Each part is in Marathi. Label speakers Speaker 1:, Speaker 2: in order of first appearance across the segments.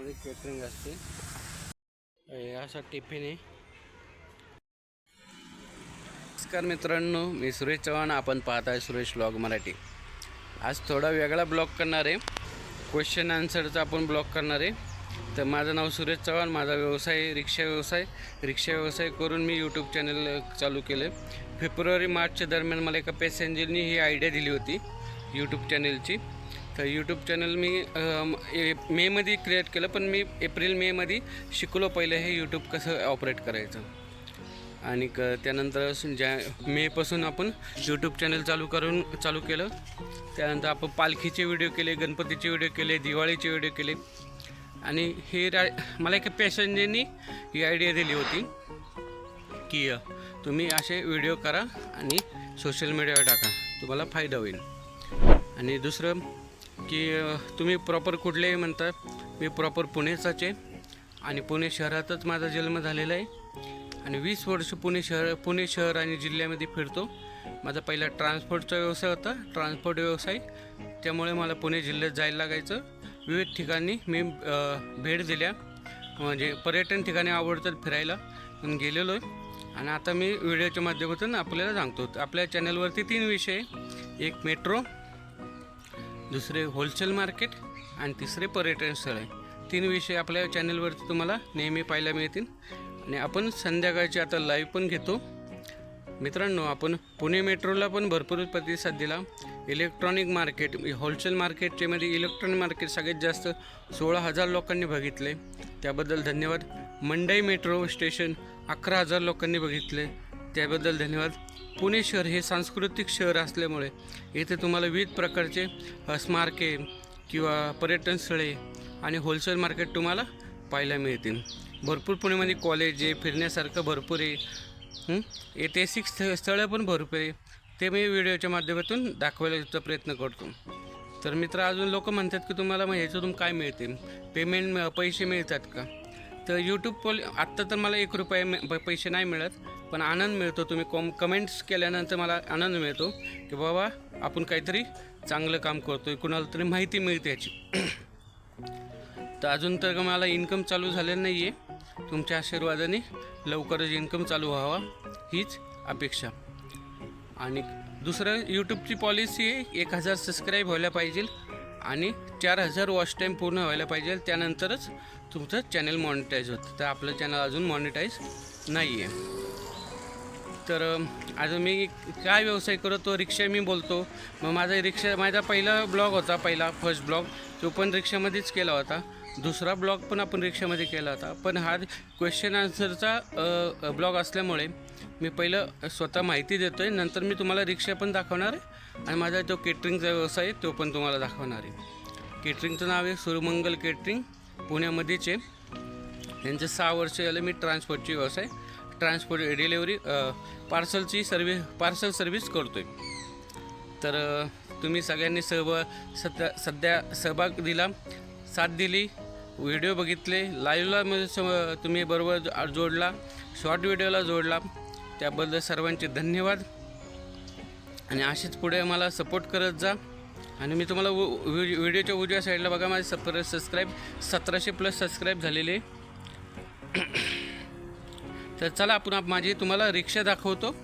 Speaker 1: केटरिंग असते. असा टिफिन आहे. नमस्कार मित्रांनो मी सुरेश चव्हाण. आपण पाहत आहे सुरेश ब्लॉग मराठी. आज थोडा वेगळा ब्लॉग करणार आहे. क्वेश्चन आन्सरचा आपण ब्लॉग करणार आहे. तर माझं नाव सुरेश चव्हाण माझा व्यवसाय रिक्षा व्यवसाय. रिक्षा व्यवसाय करून मी यूट्यूब चॅनल चालू केले फेब्रुवारी मार्चच्या दरम्यान मला एका पॅसेंजरनी ही आयडिया दिली होती यूट्यूब चॅनलची तर यूट्यूब चॅनल मी ए- मेमध्ये क्रिएट केलं पण मी एप्रिल मेमध्ये शिकलो पहिलं हे यूट्यूब कसं ऑपरेट करायचं. आणि क त्यानंतर ज्या मेपासून आपण यूट्यूब चॅनल चालू करून चालू केलं. त्यानंतर आपण पालखीचे व्हिडिओ केले गणपतीचे व्हिडिओ केले दिवाळीचे व्हिडिओ केले. आणि हे रा मला एका पॅसेंजरनी ही आयडिया दिली होती की तुम्ही असे व्हिडिओ करा आणि सोशल मीडियावर टाका. तुम्हाला फायदा होईल. आणि दुसरं की तुम्ही प्रॉपर कुठले म्हणता मी प्रॉपर पुणेचाच. आहे आणि पुणे शहरातच माझा जन्म झालेला आहे. आणि वीस वर्ष पुणे शहर पुणे शहर आणि जिल्ह्यामध्ये फिरतो. माझा पहिला ट्रान्सपोर्टचा व्यवसाय होता ट्रान्सपोर्ट व्यवसाय. त्यामुळे मला पुणे जिल्ह्यात जायला लागायचं. विविध ठिकाणी मी भेट दिल्या. म्हणजे पर्यटन ठिकाणी आवडतात फिरायला. पण गेलेलो आहे. आणि आता मी व्हिडिओच्या माध्यमातून आपल्याला सांगतो. आपल्या चॅनलवरती तीन विषय आहे. एक मेट्रो दुसरे होलसेल मार्केट आणि तिसरे पर्यटन स्थळ. आहे तीन विषय आपल्या चॅनलवरती तुम्हाला नेहमी पाहायला मिळतील. आणि आपण संध्याकाळची आता लाईव्ह पण घेतो. मित्रांनो आपण पुणे मेट्रोला पण भरपूर प्रतिसाद दिला. इलेक्ट्रॉनिक मार्केट होलसेल मार्केटचे मध्ये इलेक्ट्रॉनिक मार्केट सगळ्यात जास्त सोळा हजार लोकांनी बघितले. त्याबद्दल धन्यवाद. मंडई मेट्रो स्टेशन अकरा हजार लोकांनी बघितले. त्याबद्दल धन्यवाद. पुणे शहर हे सांस्कृतिक शहर असल्यामुळे येथे तुम्हाला विविध प्रकारचे स्मारके किंवा पर्यटन स्थळे आणि होलसेल मार्केट तुम्हाला पाहायला मिळतील. भरपूर पुण्यामध्ये कॉलेज म्हणजे आहे फिरण्यासारखं भरपूर आहे. ऐतिहासिक स्थ स्थळं पण भरपूर आहे. ते मी व्हिडिओच्या माध्यमातून दाखवायचा प्रयत्न करतो. तर मित्र अजून लोक म्हणतात की तुम्हाला मग ह्याच्यातून काय मिळते पेमेंट पैसे मिळतात का? तर यूट्यूब आत्ता तर मला एक रुपये प- पैसे नाही मिळत. पण आनंद मिळतो. तुम्ही कॉम कमेंट्स केल्यानंतर मला आनंद मिळतो की बाबा आपण काहीतरी चांगलं काम करतो आहे कुणाला तरी माहिती मिळते याची. तर अजून तर मला इन्कम चालू झालेलं नाही आहे तुमच्या आशीर्वादाने लवकरच इन्कम चालू व्हावा हीच अपेक्षा. आणि दुसरं यूट्यूबची पॉलिसी आहे एक हजार सबस्क्राईब व्हायला पाहिजे आणि चार हजार वॉच टाईम पूर्ण व्हायला पाहिजे. त्यानंतरच तुमचं चॅनल मॉनिटाईज होतं. तर आपलं चॅनल अजून मॉनिटाईज नाही आहे तर आज मी काय व्यवसाय करतो रिक्षा मी बोलतो. मग माझा रिक्षा माझा पहिला ब्लॉग होता पहिला फर्स्ट ब्लॉग तो पण रिक्षामध्येच केला होता. दुसरा ब्लॉग पण आपण रिक्षामध्ये केला होता. पण हा क्वेश्चन आन्सरचा ब्लॉग असल्यामुळे मी पहिलं स्वतः माहिती देतो आहे नंतर मी तुम्हाला रिक्षा पण दाखवणार आहे. आणि माझा जो केटरिंगचा व्यवसाय आहे तो पण तुम्हाला दाखवणार आहे. केटरिंगचं नाव आहे सुरमंगल केटरिंग पुण्यामध्येच. आहे यांचे सहा वर्ष झालं मी ट्रान्सपोर्टची व्यवसाय. ट्रान्सपोर्ट डिलेवरी पार्सलची सर्विस पार्सल सर्व्हिस करतो आहे तर तुम्ही सगळ्यांनी सहभ सध्या सध्या सहभाग दिला साथ दिली व्हिडिओ बघितले लाईव्हला मध्ये तुम्ही बरोबर जोडला शॉर्ट व्हिडिओला जोडला त्याबद्दल सर्वांचे धन्यवाद. आणि असेच पुढे मला सपोर्ट करत जा. आणि मी तुम्हाला उ- व्हिडिओच्या उजव्या साईडला बघा माझे सप्र सबस्क्राईब सतराशे प्लस सबस्क्राईब झालेले. तर चला आपण माझी तुम्हाला रिक्षा दाखवतो.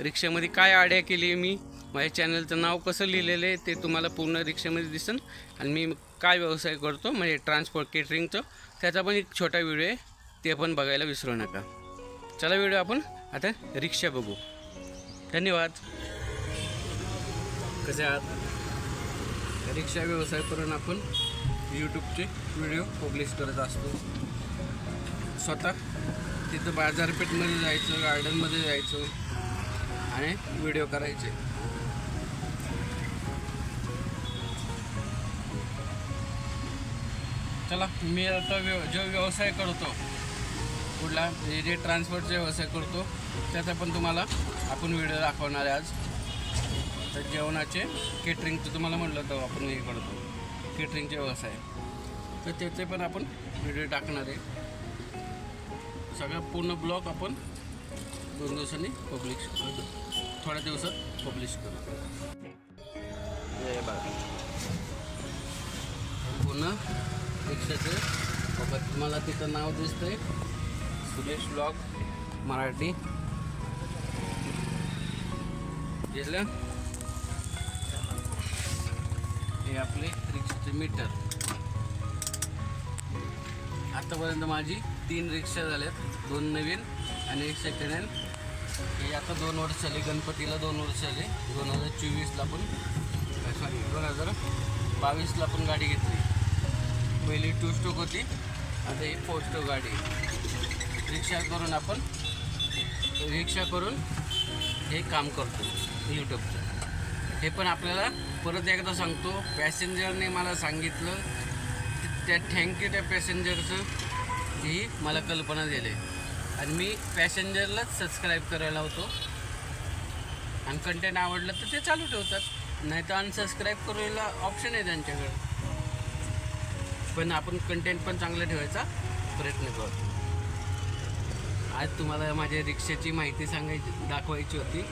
Speaker 1: रिक्षामध्ये काय आड्या केली आहे मी? माझ्या चॅनलचं नाव कसं लिहिलेलं आहे ते तुम्हाला पूर्ण रिक्षामध्ये दिसेल आणि मी काय व्यवसाय करतो म्हणजे ट्रान्सपोर्ट केटरिंगचं त्याचा पण एक छोटा व्हिडिओ आहे ते पण बघायला विसरू नका. चला व्हिडिओ आपण आता रिक्षा बघू. धन्यवाद. कसे आहात? रिक्षा व्यवसाय करून आपण यूट्यूबचे व्हिडिओ पब्लिश करत असतो. स्वतः? तिथं बाजारपेठमध्ये जायचं गार्डनमध्ये जायचं आणि व्हिडिओ करायचे. चला मी आता व्यव जो व्यवसाय करतो कुठला म्हणजे जे ट्रान्सपोर्टचा व्यवसाय करतो त्याचा पण तुम्हाला आपण व्हिडिओ दाखवणार आहे आज. तर जेवणाचे केटरिंगचं तुम्हाला म्हटलं होतं आपण हे करतो. केटरिंगचे व्यवसाय. तर त्याचे पण आपण व्हिडिओ टाकणार आहे. सगळा पूर्ण ब्लॉग आपण दोन दिवसांनी पब्लिश करू. थोड्या दिवसात पब्लिश करू. बघा. पूर्ण रिक्षाचे बघा तुम्हाला तिथं नाव दिसतंय. सुरेश ब्लॉग मराठी. दिसलं हे आपले रिक्षाचे मीटर आतापर्यंत माझी तीन रिक्षा झाल्यात. दोन नवीन आणि एक सेकंड हँड हे आता दोन वर्ष झाले गणपतीला दोन वर्ष झाले दोन हजार चोवीसला पण सॉरी दोन हजार बावीसला पण गाडी घेतली. पहिली टू स्टोक होती आता ही फोर स्टोक गाडी. रिक्षा करून आपण रिक्षा करून हे काम करतो यूट्यूबचं हे पण आपल्याला परत एकदा सांगतो पॅसेंजरने मला सांगितलं की त्या थँक्यू त्या पॅसेंजरचं ही मला कल्पना दिली. आणि मी पॅसेंजरलाच सबस्क्राईब करायला होतो. आणि कंटेंट आवडलं तर ते चालू ठेवतात. नाही तर अनसबस्क्राईब करायला ऑप्शन आहे त्यांच्याकडे. पण आपण कंटेंट पण चांगलं ठेवायचा प्रयत्न करतो. आज तुम्हाला माझ्या रिक्षाची माहिती सांगायची दाखवायची होती.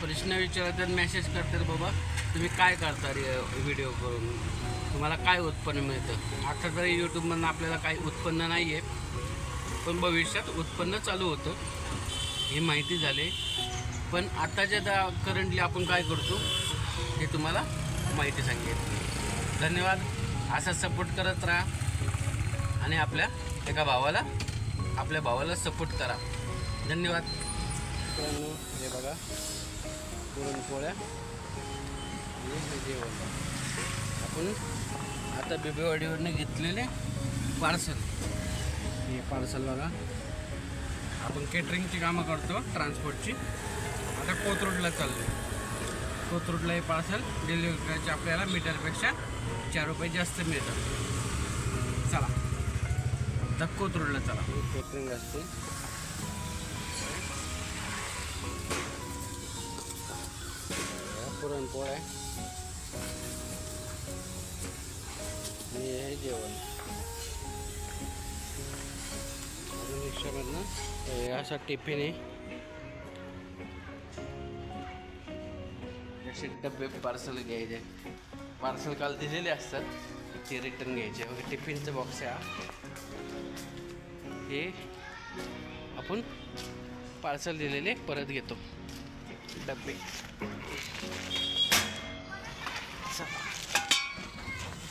Speaker 1: प्रश्न विचारतात मेसेज करतात बाबा तुम्ही काय करता रे व्हिडिओ करून? तुम्हाला काय उत्पन्न मिळतं? आता तरी यूट्यूबमधनं आपल्याला काही उत्पन्न नाही आहे पण भविष्यात उत्पन्न चालू होतं. ही माहिती झाली. पण आताच्या दा करंटली आपण काय करतो हे तुम्हाला माहिती सांगेल धन्यवाद. असा सपोर्ट करत राहा. आणि आपल्या एका भावाला आपल्या भावाला सपोर्ट करा. धन्यवाद. हे बघा. पुरणपोळ्या. जेवण. आपण आता बिबेवाडीवरनं घेतलेले पार्सल. हे पार्सल बघा. आपण केटरिंगची कामं करतो ट्रान्सपोर्टची आता कोथरूडला चाललो कोथरूडला हे पार्सल डिलिव्हरी करायचे आपल्याला मीटरपेक्षा चार रुपये जास्त मिळतात. चला. आता कोथरूडला चला. केटरिंग असते. पुरणपोळ आणि हे जेवण. रिक्षामधनं असा टिफिन आहे. असे डबे पार्सल घ्यायचे. पार्सल काल दिलेले असतात. ते रिटर्न घ्यायचे. वगैरे टिफिनचं बॉक्स आहे हे. आपण पार्सल दिलेले परत घेतो. डबे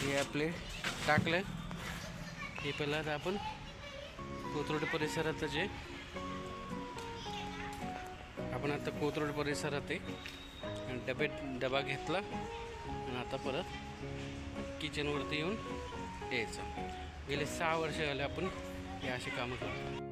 Speaker 1: हे आपले टाकलं हे पहिला आपण कोथरूड परिसरात जे आपण आता कोथरूड परिसरात आहे. डबे डबा घेतला. आणि आता परत किचनवरती येऊन यायचं. गेले सहा वर्ष झाले आपण हे अशी कामं करतो